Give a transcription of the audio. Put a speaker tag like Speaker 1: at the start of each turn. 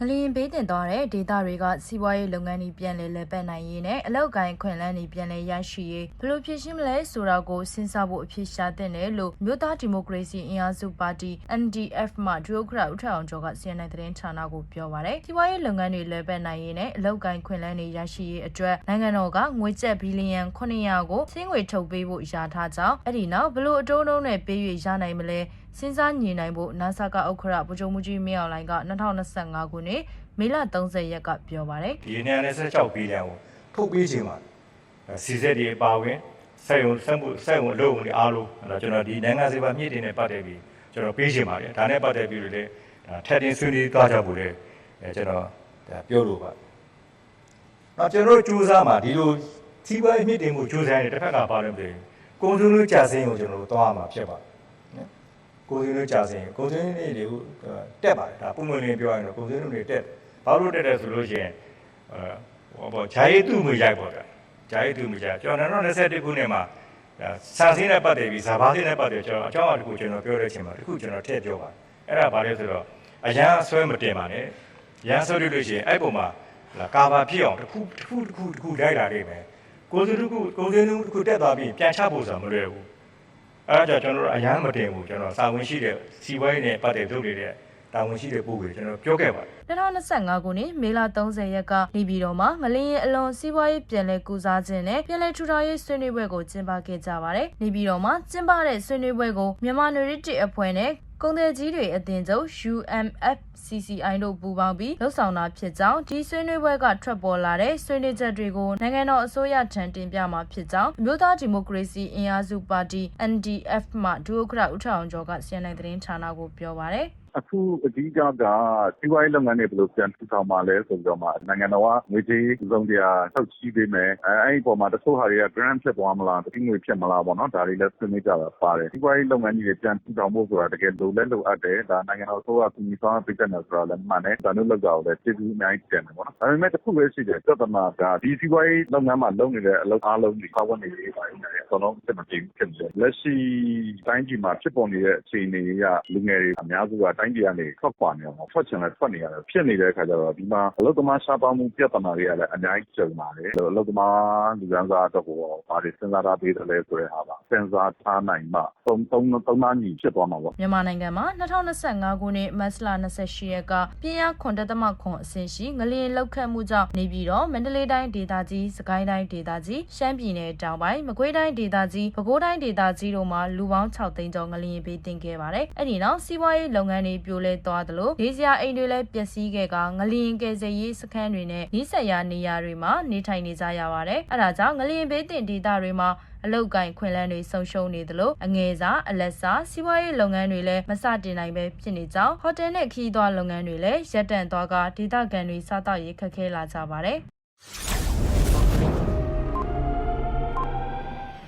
Speaker 1: ငလျင်ဘေးတင်သွားတဲ့ဒေသတွေကစီးပွားရေးလုပ်ငန်းတွေပြန်လည်လည်ပတ်နိုင်ရေးနဲ့အလောက်ကိုင်းခွင့်လန်းတွေပြန်လည်ရရှိရေးဘယ်လိုဖြစ်ရှင်းမလဲဆိုတာကိုစဉ်းစားဖို့အဖြစ်ရှာတဲ့တယ်လို့မြို့သားဒီမိုကရေစီအင်အားစုပါတီ NDF မှဒုဥက္ကဋ္ဌဦးထအောင်ကျော်က CNN သတင်းဌာနကိုပြောပါတယ်။စီးပွားရေးလုပ်ငန်းတွေလည်ပတ်နိုင်ရေးနဲ့အလောက်ကိုင်းခွင့်လန်းတွေရရှိရေးအတွက်နိုင်ငံတော်ကငွေကျပ်ဘီလီယံ900ကိုစင်းငွေထုတ်ပေးဖို့ရာထားကြောင်းအဲ့ဒီနောက်ဘယ်လိုအတိုးနှုန်းနဲ့ပေး၍ရနိုင်မလဲ စဉ်းစားညှိနှိုင်းဖို့ NASA ကဥက္ကဋ္ဌဗိုလ်ချုပ်မှုကြီးမင်းအောင်လှိုင်က2025ခုနှစ်မေလ30ရက်ကပြောပါတယ်
Speaker 2: ဒီနေရာနဲ့16ဘီလီယံကိုထုတ်ပေးခြင်းပါစီစက်တွေအပါဝင်စက်ရုံစက်မှုစက်ရုံအလုပ်ဝင်တွေအားလုံးအဲ့တော့ကျွန်တော်ဒီနိုင်ငံစေပါမြင့်တင်နဲ့ပတ်သက်ပြီးကျွန်တော်ပေးခြင်းပါတယ်ဒါနဲ့ပတ်သက်ပြီးလည်းဒါထက်တင်ဆွေးနွေးသွားကြဖို့လည်းအဲကျွန်တော်ဒါပြောလို့ပါနောက်ကျွန်တော်တို့ကြိုးစားမှာဒီလိုစီးပွားရေးမြင့်တင်မှုကြိုးစားရင်တစ်ဖက်ကပါလို့မသိဘူးကုန်စုံလို့ကြာစင်းကိုကျွန်တော်တို့သွားမှာဖြစ်ပါတယ်နော် ကုန်စုံလို့ကြာစင်းကုန်စုံတွေတွေကိုတက်ပါတယ်ဒါပုံမှန်လေးပြောရရင်တော့ကုန်စုံတွေတက်ဘာလို့တက်တယ်ဆိုလို့ရှိရင်အဲဟောပေါ့ဂျာရီတူမရိုက်ပေါ့ဗျာဂျာရီတူမရိုက်ကျွန်တော်2021ခုနှစ်မှာဒါဆန်စင်းနဲ့ပတ်သက်ပြီးဇာဘာစင်းနဲ့ပတ်သက်ကျွန်တော်အကြောင်းအရာတစ်ခုကျွန်တော်ပြောတဲ့အချိန်မှာတစ်ခုကျွန်တော်ထည့်ပြောပါတယ်အဲ့ဒါဘာလဲဆိုတော့အရန်အဆွဲမတင်ပါနဲ့ရန်ဆွဲလို့လို့ရှိရင်အဲ့ပုံမှာလာကာဘာဖြစ်အောင်တစ်ခုတစ်ခုတစ်ခုတစ်ခုလိုက်လာနေမယ်ကိုယ်စုတစ်ခုကိုယ်စင်းတစ်ခုတက်သွားပြီးပြန်ချဖို့ဆိုတာမလွယ်ဘူး အဲ့ဒါကြောင့်ကျွန်တော်တို့အရန်မတင်ဘူးကျွန်တော်စာဝင်ရှိတဲ့စီဝိုင်းနဲ့ပတ်သက်လုပ်နေတဲ့တာဝန်ရှိတဲ့ပုံကိုကျွန်တော်ပြောခဲ့ပါတယ်
Speaker 1: 2025ခုနှစ်မေလ30ရက်ကနေပြည်တော်မှာငလင်းရင်အလွန်စီးပွားရေးပြည်လဲကူစားခြင်းနဲ့ပြည်လဲထူထောင်ရေးဆွေးနွေးပွဲကိုကျင်းပခဲ့ကြပါတယ်။နေပြည်တော်မှာကျင်းပတဲ့ဆွေးနွေးပွဲကိုမြန်မာနွေရစ်တီအဖွဲ့နဲ့ ကုန်သည်ကြီးတွေအသင်းချုပ် UMFCCI တို့ပူးပေါင်းပြီးလှုပ်ဆောင်တာဖြစ်ကြောင်းဒီဆွေးနွေးပွဲကထွက်ပေါ်လာတဲ့ဆွေးနွေးချက်တွေကိုနိုင်ငံတော်အစိုးရထံတင်ပြမှာဖြစ်ကြောင်းအမျိုးသားဒီမိုကရေစီအင်အားစုပါတီ NDF မှဒုဥက္ကဋ္ဌဦးထောင်ကျော်က CNN သတင်းဌာနကိုပြောပါတယ်
Speaker 3: အခုအဓိကက စီးပွားရေးလုပ်ငန်းတွေ ဘယ်လိုပြန်ထူထောင်မှာလဲဆိုပြီးတော့မှ နိုင်ငံတော်က ငွေကြေးစုံတရားထုတ်ချီးပေးမယ် အဲအဲ့ဒီပေါ်မှာ တချို့ဟာတွေက grant ဖြစ်သွားမလားတတိငွေဖြစ်မလားပေါ့နော် ဒါတွေလည်း ဆွေးနွေးကြတာပါတယ် စီးပွားရေးလုပ်ငန်းကြီးတွေ ပြန်ထူထောင်ဖို့ဆိုတာ တကယ်လိုလဲလိုအပ်တယ် ဒါနိုင်ငံတော်အစိုးရ ကူညီဆောင်ပေးတဲ့နယ်ဆိုတာလည်း မှန်တယ် ဒါမျိုးလောက်ကြတော့လည်း ကျေးဇူးအများကြီးတင်တယ်ပေါ့နော် ဒါပေမဲ့တစ်ခုပဲရှိတယ် ပြဿနာက ဒီစီးပွားရေးလုပ်ငန်းမှာ လုပ်နေတဲ့ အလုပ်အားလုံးဒီပါဝင်နေရေးပါနေတယ်အကုန်လုံးအစ်မပြေဖြစ်နေတယ် လက်ရှိတိုင်းပြည်မှာ ဖြစ်ပေါ်နေတဲ့ အခြေအနေကလူငယ်တွေအများစုကတိုင်းပြည်ကနေထွက်ခွာနေအောင်ထွက်ချင်လဲထွက်နေရတယ်ဖြစ်နေတဲ့အခါကျတော့ဒီမှာအလုပ်သမားရှားပါမှုပြဿနာတွေကလည်းအများကြီးကြုံပါတယ်အလုပ်သမားလူကန်းစားတော့ဘာတွေစဉ်းစားထားပေးတယ်လဲဆိုတဲ့ဟာပါ စဉ်းစားထားနိုင်မှသုံးသုံးသုံးသားညီဖြစ်သွားမှာပေါ့
Speaker 1: မြန်မာနိုင်ငံမှာ2025ခုနှစ်မတ်လ28ရက်ကပြင်းအားခွန်တက်သမခွန်အဆင့်ရှိငလျင်လောက်ခတ်မှုကြောင့်နေပြည်တော်မန္တလေးတိုင်းဒေသကြီးစကိုင်းတိုင်းဒေသကြီးရှမ်းပြည်နယ်တောင်ပိုင်းမကွေးတိုင်းဒေသကြီးပဲခူးတိုင်းဒေသကြီးတို့မှာလူပေါင်း6သိန်းကျော်ငလျင်ပေးတင်ခဲ့ပါတယ်။အဲ့ဒီနောက်စီးပွားရေးလုပ်ငန်းတွေပြိုလဲသွားသလိုဒေသရာအိမ်တွေလည်းပျက်စီးခဲ့ကငလျင်ကယ်ဆယ်ရေးစခန်းတွေနဲ့နီးစပ်ရာနေရာတွေမှာနေထိုင်နေကြရပါတယ်။အဲ့ဒါကြောင့်ငလျင်ဘေးတင်ဒေသတွေမှာအလုတ်ကင်ခွင်လန်းတွေဆုံရှုံနေသလိုအငယ်စားအလက်စားစီးပွားရေးလုပ်ငန်းတွေလည်းမစတင်နိုင်ပဲဖြစ်နေကြောင်းဟိုတယ်နဲ့ခီးသွွားလုပ်ငန်းတွေလည်းရပ်တန့်သွားကဒေသခံတွေစားတော့ရေးခက်ခဲလာကြပါတယ်